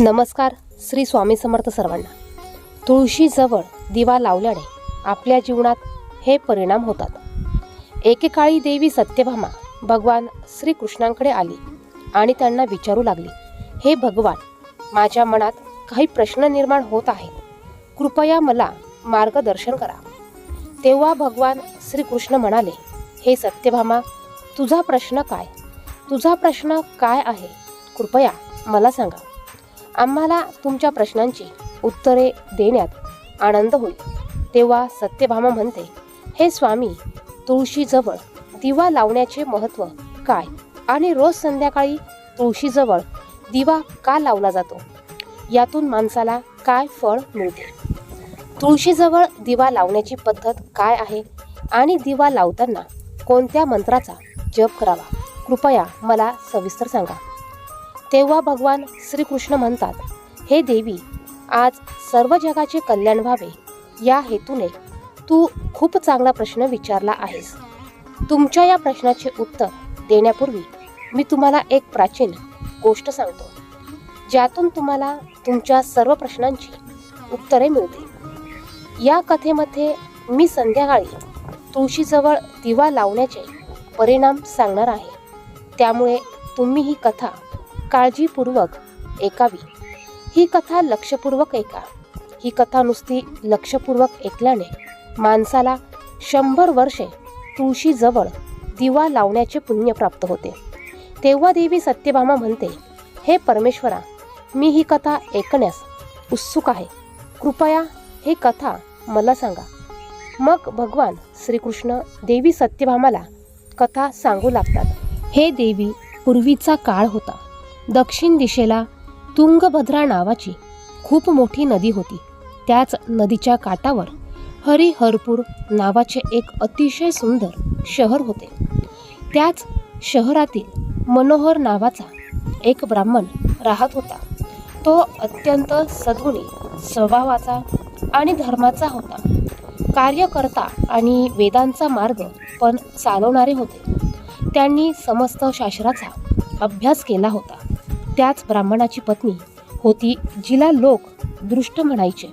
नमस्कार श्री स्वामी समर्थ सर्वांना. तुळशीजवळ दिवा लावल्याने आपल्या जीवनात हे परिणाम होतात. एकेकाळी देवी सत्यभामा भगवान श्रीकृष्णांकडे आली आणि त्यांना विचारू लागली हे भगवान माझ्या मनात काही प्रश्न निर्माण होत आहेत. कृपया मला मार्गदर्शन करा. तेव्हा भगवान श्रीकृष्ण म्हणाले हे सत्यभामा तुझा प्रश्न काय? तुझा प्रश्न काय आहे? कृपया मला सांगा. आम्हाला तुमच्या प्रश्नांची उत्तरे देण्यात आनंद होईल. तेव्हा सत्यभामा म्हणते हे स्वामी तुळशीजवळ दिवा लावण्याचे महत्त्व काय? आणि रोज संध्याकाळी तुळशीजवळ दिवा का लावला जातो? यातून माणसाला काय फळ मिळते? तुळशीजवळ दिवा लावण्याची पद्धत काय आहे? आणि दिवा लावताना कोणत्या मंत्राचा जप करावा? कृपया मला सविस्तर सांगा. तेव्हा भगवान श्रीकृष्ण म्हणतात हे देवी आज सर्व जगाचे कल्याण व्हावे. या हेतूने तू खूप चांगला प्रश्न विचारला आहेस. तुमच्या या प्रश्नाचे उत्तर देण्यापूर्वी मी तुम्हाला एक प्राचीन गोष्ट सांगतो. ज्यातून तुम्हाला तुमच्या सर्व प्रश्नांची उत्तरे मिळतील. या कथेमध्ये मी संध्याकाळी तुळशीजवळ दिवा लावण्याचे परिणाम सांगणार आहे. त्यामुळे तुम्ही ही कथा काळजीपूर्वक ऐकावी. ही कथा लक्षपूर्वक ऐका. ही कथा नुसती लक्षपूर्वक ऐकल्याने माणसाला शंभर वर्षे तुळशीजवळ दिवा लावण्याचे पुण्य प्राप्त होते. तेव्हा देवी सत्यभामा म्हणते हे परमेश्वरा मी ही कथा ऐकण्यास उत्सुक आहे. कृपया हे कथा मला सांगा. मग भगवान श्रीकृष्ण देवी सत्यभामाला कथा सांगू लागतात. हे देवी पूर्वीचा काळ होता. दक्षिण दिशेला तुंगभद्रा नावाची खूप मोठी नदी होती. त्याच नदीच्या काठावर हरिहरपूर नावाचे एक अतिशय सुंदर शहर होते. त्याच शहरातील मनोहर नावाचा एक ब्राह्मण राहत होता. तो अत्यंत सद्गुणी स्वभावाचा आणि धर्माचा होता. कार्यकर्ता आणि वेदांचा मार्ग पण चालवणारे होते. त्यांनी समस्त शास्त्राचा अभ्यास केला होता. त्याच ब्राह्मणाची पत्नी होती जिला लोक दृष्ट म्हणायचे.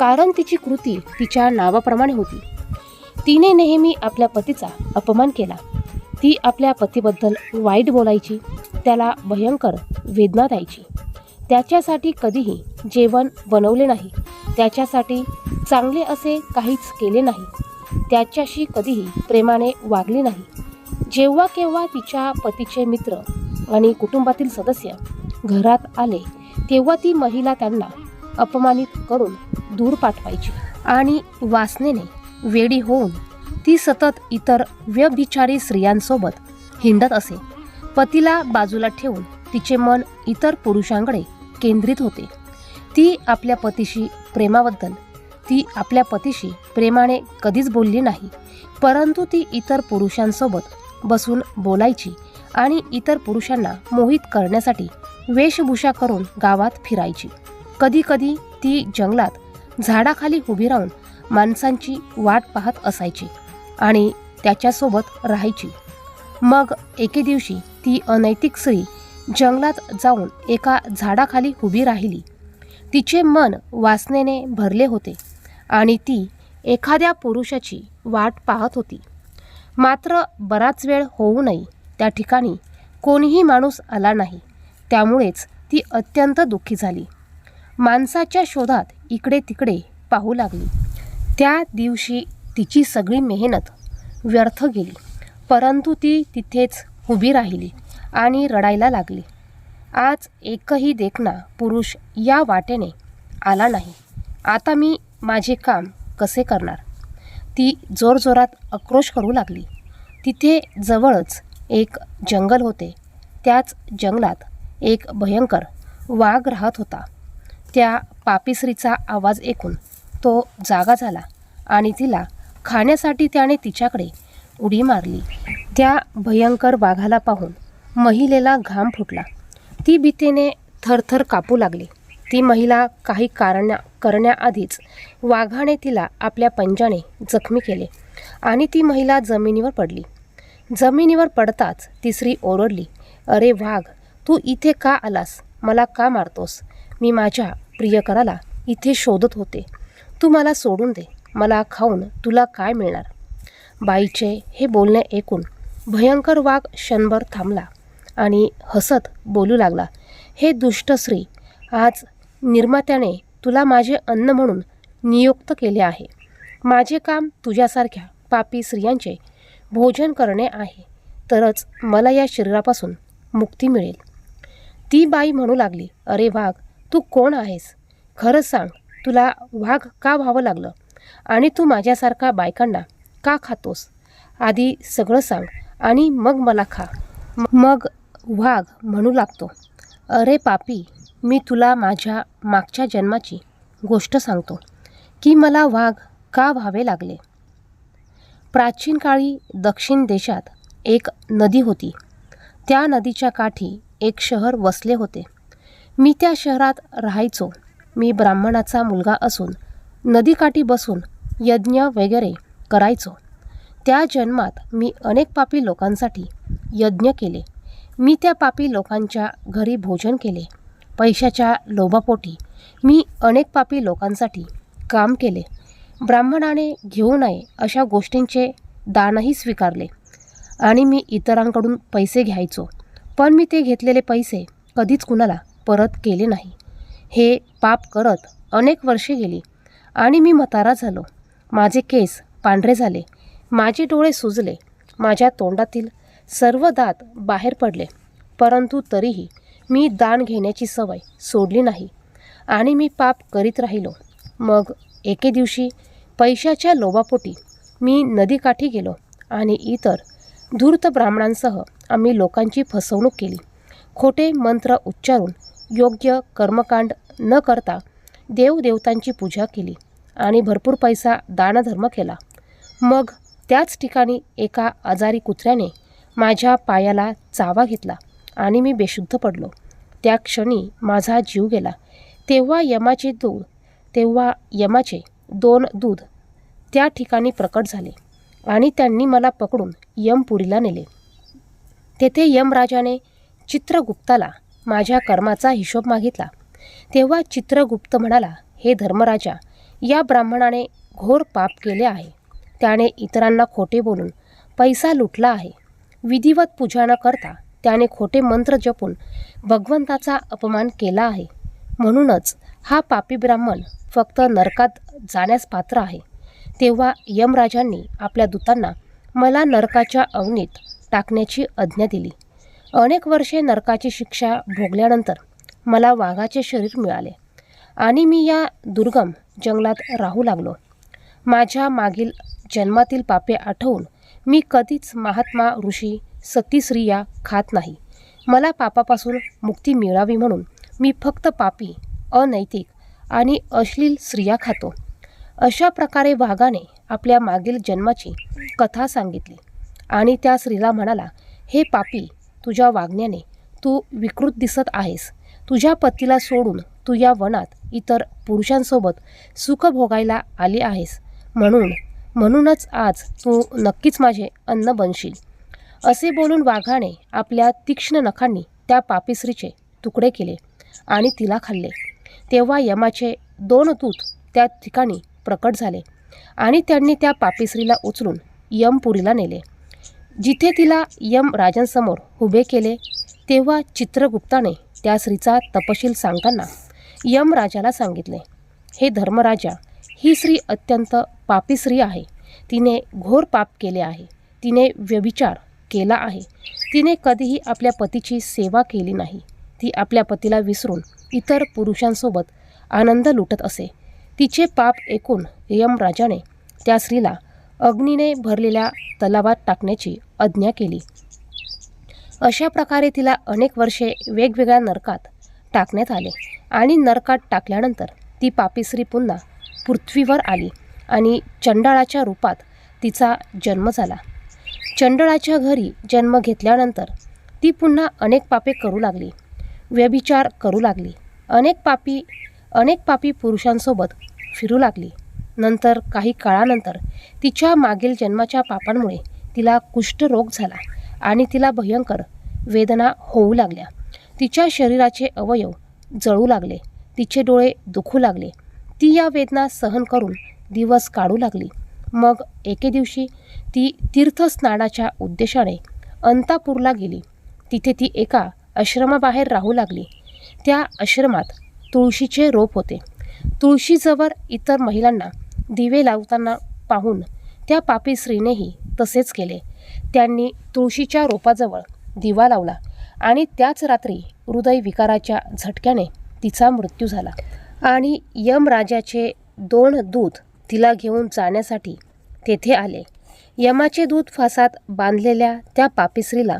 कारण तिची कृती तिच्या नावाप्रमाणे होती. तिने नेहमी आपल्या पतीचा अपमान केला. ती आपल्या पतीबद्दल वाईट बोलायची त्याला भयंकर वेदना द्यायची. त्याच्यासाठी कधीही जेवण बनवले नाही. त्याच्यासाठी चांगले असे काहीच केले नाही. त्याच्याशी कधीही प्रेमाने वागली नाही. जेव्हा केव्हा तिच्या पतीचे मित्र आणि कुटुंबातील सदस्य घरात आले तेव्हा ती महिला त्यांना अपमानित करून दूर पाठवायची आणि वासनेने वेडी होऊन ती सतत इतर व्यभिचारी स्त्रियांसोबत हिंडत असे. पतीला बाजूला ठेवून तिचे मन इतर पुरुषांकडे केंद्रित होते. ती आपल्या पतीशी प्रेमाबद्दल ती आपल्या पतीशी प्रेमाने कधीच बोलली नाही परंतु ती इतर पुरुषांसोबत बसून बोलायची आणि इतर पुरुषांना मोहित करण्यासाठी वेशभूषा करून गावात फिरायची. कधीकधी ती जंगलात झाडाखाली उभी राहून माणसांची वाट पाहत असायची आणि त्याच्यासोबत राहायची. मग एके दिवशी ती अनैतिक स्त्री जंगलात जाऊन एका झाडाखाली उभी राहिली. तिचे मन वासनेने भरले होते आणि ती एखाद्या पुरुषाची वाट पाहत होती. मात्र बराच वेळ होऊनही त्या ठिकाणी कोणीही माणूस आला नाही. त्यामुळेच ती अत्यंत दुःखी झाली. माणसाच्या शोधात इकडे तिकडे पाहू लागली. त्या दिवशी तिची सगळी मेहनत व्यर्थ गेली. परंतु ती तिथेच उभी राहिली आणि रडायला लागली. आज एकही देखणा पुरुष या वाटेने आला नाही. आता मी माझे काम कसे करणार? ती जोरजोरात आक्रोश करू लागली. तिथे जवळच एक जंगल होते. त्याच जंगलात एक भयंकर वाघ राहत होता. त्या पापिसरीचा आवाज ऐकून तो जागा झाला आणि तिला खाण्यासाठी त्याने तिच्याकडे उडी मारली. त्या भयंकर वाघाला पाहून महिलेला घाम फुटला. ती भीतीने थरथर कापू लागली. ती महिला काही कारण्या करण्याआधीच वाघाने तिला आपल्या पंजाने जखमी केले आणि ती महिला जमिनीवर पडली. जमिनीवर पडताच तिसरी ओरडली अरे वाघ तू इथे का आलास? मला का मारतोस? मी माझ्या प्रियकराला इथे शोधत होते. तू मला सोडून दे. मला खाऊन तुला काय मिळणार? बाईचे हे बोलणे ऐकून भयंकर वाघ क्षणभर थांबला आणि हसत बोलू लागला हे दुष्ट स्त्री आज निर्मात्याने तुला माझे अन्न म्हणून नियुक्त केले आहे. माझे काम तुझ्यासारख्या पापी स्त्रियांचे भोजन करणे आहे. तरच मला या शरीरापासून मुक्ती मिळेल. ती बाई म्हणू लागली अरे वाघ तू कोण आहेस? खरं सांग तुला वाघ का व्हावं लागलं? आणि तू माझ्यासारखा बायकांना का खातोस? आधी सगळं सांग आणि मग मला खा. मग वाघ म्हणू लागतो अरे पापी मी तुला माझ्या मागच्या जन्माची गोष्ट सांगतो की मला वाघ का व्हावे लागले? प्राचीन काळी दक्षिण देशात एक नदी होती. त्या नदीच्या काठी एक शहर वसले होते. मी त्या शहरात राहायचो. मी ब्राह्मणाचा मुलगा असून नदीकाठी बसून यज्ञ वगैरे करायचो. त्या जन्मात मी अनेक पापी लोकांसाठी यज्ञ केले. मी त्या पापी लोकांच्या घरी भोजन केले. पैशाच्या लोभापोटी मी अनेक पापी लोकांसाठी काम केले. ब्राह्मणाने घेऊ नये अशा गोष्टींचे दानही स्वीकारले आणि मी इतरांकडून पैसे घ्यायचो. पण मी ते घेतलेले पैसे कधीच कुणाला परत केले नाही. हे पाप करत अनेक वर्षे गेली आणि मी मतारा झालो. माझे केस पांढरे झाले. माझे डोळे सुजले. माझ्या तोंडातील सर्व दात बाहेर पडले. परंतु तरीही मी दान घेण्याची सवय सोडली नाही आणि मी पाप करीत राहिलो. मग एके दिवशी पैशाच्या लोबापोटी मी नदीकाठी गेलो आणि इतर धूर्त ब्राह्मणांसह आम्ही लोकांची फसवणूक केली. खोटे मंत्र उच्चारून योग्य कर्मकांड न करता देवदेवतांची पूजा केली आणि भरपूर पैसा दानधर्म केला. मग त्याच ठिकाणी एका आजारी कुत्र्याने माझ्या पायाला चावा घेतला आणि मी बेशुद्ध पडलो. त्या क्षणी माझा जीव गेला. तेव्हा यमाचे दूध तेव्हा यमाचे दोन दूध त्या ठिकाणी प्रकट झाले आणि त्यांनी मला पकडून यमपुरीला नेले. तेथे यमराजाने चित्रगुप्ताला माझ्या कर्माचा हिशोब मागितला. तेव्हा चित्रगुप्त म्हणाला हे धर्मराजा या ब्राह्मणाने घोर पाप केले आहे. त्याने इतरांना खोटे बोलून पैसा लुटला आहे. विधिवत पूजा न करता त्याने खोटे मंत्र जपून भगवंताचा अपमान केला आहे. म्हणूनच हा पापी ब्राह्मण फक्त नरकात जाण्यास पात्र आहे. तेव्हा यमराजांनी आपल्या दूतांना मला नरकाच्या अवनीत टाकण्याची आज्ञा दिली. अनेक वर्षे नरकाची शिक्षा भोगल्यानंतर मला वाघाचे शरीर मिळाले आणि मी या दुर्गम जंगलात राहू लागलो. माझ्या मागील जन्मातील पापे आठवून मी कधीच महात्मा ऋषी सती स्त्रिया खात नाही. मला पापापासून मुक्ती मिळावी म्हणून मी फक्त पापी अनैतिक आणि अश्लील स्त्रिया खातो. अशा प्रकारे वाघाने आपल्या मागील जन्माची कथा सांगितली. आणि त्या स्त्रीला म्हणाला हे पापी तुझ्या वागण्याने तू विकृत दिसत आहेस. तुझ्या पतीला सोडून तू या वनात इतर पुरुषांसोबत सुख भोगायला आली आहेस. म्हणून म्हणूनच आज तू नक्कीच माझे अन्न बनशील. असे बोलून वाघाने आपल्या तीक्ष्ण नखांनी त्या पापीश्रीचे तुकडे केले आणि तिला खाल्ले. तेव्हा यमाचे दोन दूत त्या ठिकाणी प्रकट झाले आणि त्यांनी त्या पापीश्रीला उचलून यमपुरीला नेले. जिथे तिला यम राजांसमोर उभे केले तेव्हा चित्रगुप्ताने त्या स्त्रीचा तपशील सांगताना यम राजाला सांगितले हे धर्मराजा ही स्त्री अत्यंत पापी स्त्री आहे. तिने घोर पाप केले आहे. तिने व्यभिचार केला आहे. तिने कधीही आपल्या पतीची सेवा केली नाही. ती आपल्या पतीला विसरून इतर पुरुषांसोबत आनंद लुटत असे. तिचे पाप ऐकून यमराजाने त्या स्त्रीला अग्नीने भरलेल्या तलावात टाकण्याची आज्ञा केली. अशा प्रकारे तिला अनेक वर्षे वेगवेगळ्या नरकात टाकण्यात आले आणि नरकात टाकल्यानंतर ती पापीश्री पुन्हा पृथ्वीवर आली आणि चंडाळाच्या रूपात तिचा जन्म झाला. चंडळाच्या घरी जन्म घेतल्यानंतर ती पुन्हा अनेक पापे करू लागली व्यभिचार करू लागली अनेक पापी अनेक पापी पुरुषांसोबत फिरू लागली. नंतर काही काळानंतर तिच्या मागील जन्माच्या पापांमुळे तिला कुष्ठरोग झाला आणि तिला भयंकर वेदना होऊ लागल्या. तिच्या शरीराचे अवयव जळू लागले तिचे डोळे दुखू लागले. ती या वेदना सहन करून दिवस काढू लागली. मग एके दिवशी ती तीर्थस्नानाच्या उद्देशाने अंतापूरला गेली. तिथे ती एका आश्रमाबाहेर राहू लागली. त्या आश्रमात तुळशीचे रोप होते. तुळशीजवळ इतर महिलांना दिवे लावताना पाहून त्या पापी स्त्रीनेही तसेच केले. त्यांनी तुळशीच्या रोपाजवळ दिवा लावला आणि त्याच रात्री हृदयविकाराच्या झटक्याने तिचा मृत्यू झाला. आणि यमराजाचे दोन दूत तिला घेऊन जाण्यासाठी तेथे आले. यमाचे दूत फासात बांधलेल्या त्या पापिस्त्रीला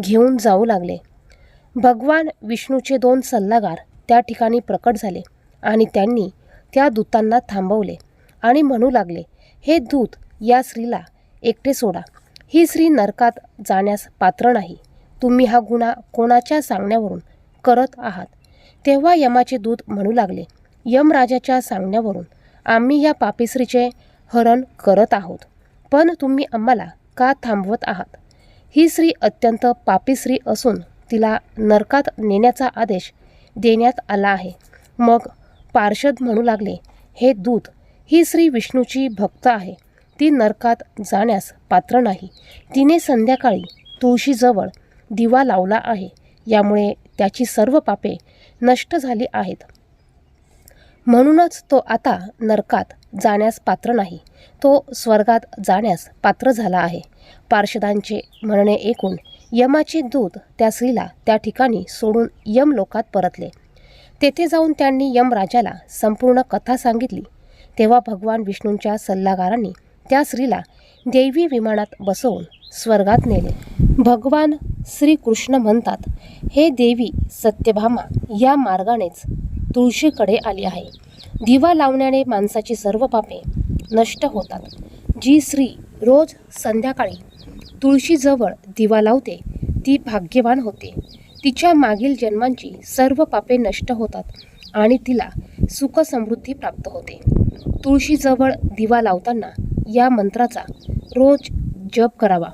घेऊन जाऊ लागले. भगवान विष्णूचे दोन सल्लागार त्या ठिकाणी प्रकट झाले आणि त्यांनी त्या दूतांना थांबवले. आणि म्हणू लागले हे दूत या स्त्रीला एकटे सोडा. ही स्त्री नरकात जाण्यास पात्र नाही. तुम्ही हा गुन्हा कोणाच्या सांगण्यावरून करत आहात? तेव्हा यमाचे दूत म्हणू लागले यमराजाच्या सांगण्यावरून आम्ही या पापिस्त्रीचे हरण करत आहोत. पण तुम्ही आम्हाला का थांबवत आहात? ही स्त्री अत्यंत पापी असून तिला नरकात नेण्याचा आदेश देण्यात आला आहे. मग पार्षद म्हणू लागले हे दूत ही स्त्री विष्णूची भक्त आहे. ती नरकात जाण्यास पात्र नाही. तिने संध्याकाळी तुळशीजवळ दिवा लावला आहे. यामुळे त्याची सर्व पापे नष्ट झाली आहेत. म्हणूनच तो आता नरकात जाण्यास पात्र नाही. तो स्वर्गात जाण्यास पात्र झाला आहे. पार्षदांचे म्हणणे ऐकून यमाचे दूत त्या स्त्रीला त्या ठिकाणी सोडून यमलोकात परतले. तेथे जाऊन त्यांनी यमराजाला संपूर्ण कथा सांगितली. तेव्हा भगवान विष्णूंच्या सल्लागारांनी त्या स्त्रीला देवी विमानात बसवून स्वर्गात नेले. भगवान श्रीकृष्ण म्हणतात हे देवी सत्यभामा या मार्गानेच तुळशीकडे आली आहे. दिवा लावण्याने माणसाची सर्व पापे नष्ट होतात. जी स्त्री रोज संध्याकाळी तुळशीजवळ दिवा लावते ती भाग्यवान होते. तिच्या मागील जन्मांची सर्व पापे नष्ट होतात आणि तिला सुख समृद्धी प्राप्त होते. तुळशीजवळ दिवा लावताना या मंत्राचा रोज जप करावा.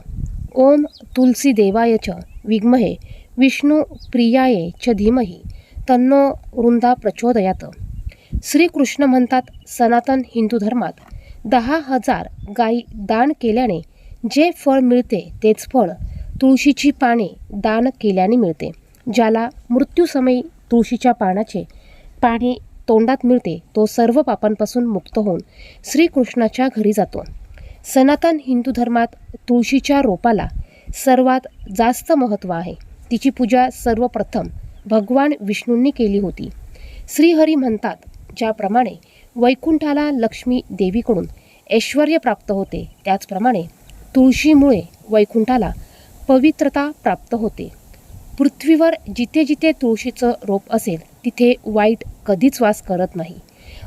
ओम तुलसी देवाय च विग्महे विष्णू प्रियाये च धीमही तन्नो वृंदा प्रचोदयात. श्रीकृष्ण म्हणतात सनातन हिंदू धर्मात दहा हजार गायी दान केल्याने जे फळ मिळते तेच फळ तुळशीची पाने दान केल्याने मिळते ज्याला मृत्यूसमयी तुळशीच्या पानाचे पाणी तोंडात मिळते तो सर्व पापांपासून मुक्त होऊन श्रीकृष्णाच्या घरी जातो. सनातन हिंदू धर्मात तुळशीच्या रोपाला सर्वात जास्त महत्त्व आहे. तिची पूजा सर्वप्रथम भगवान विष्णूंनी केली होती. श्रीहरी म्हणतात ज्याप्रमाणे वैकुंठाला लक्ष्मी देवीकडून ऐश्वर प्राप्त होते त्याचप्रमाणे तुळशीमुळे वैकुंठाला पवित्रता प्राप्त होते. पृथ्वीवर जिथे जिथे तुळशीचं रोप असेल तिथे वाईट कधीच वास करत नाही.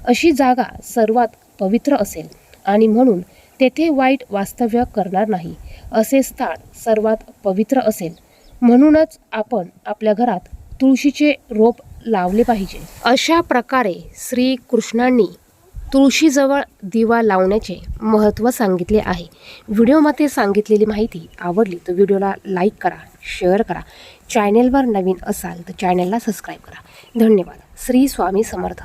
अशी जागा सर्वात पवित्र असेल आणि म्हणून तेथे वाईट वास्तव्य करणार नाही असे स्थान सर्वात पवित्र असेल. म्हणूनच आपण आपल्या घरात तुळशीचे रोप लावले पाहिजे. अशा प्रकारे श्रीकृष्णांनी तुळशीजवळ दिवा लावण्याचे महत्त्व सांगितले आहे. व्हिडिओमध्ये सांगितलेली माहिती आवडली तर व्हिडिओला लाईक करा शेअर करा. चॅनेलवर नवीन असाल तर चॅनेलला सबस्क्राईब करा. धन्यवाद. श्री स्वामी समर्थ.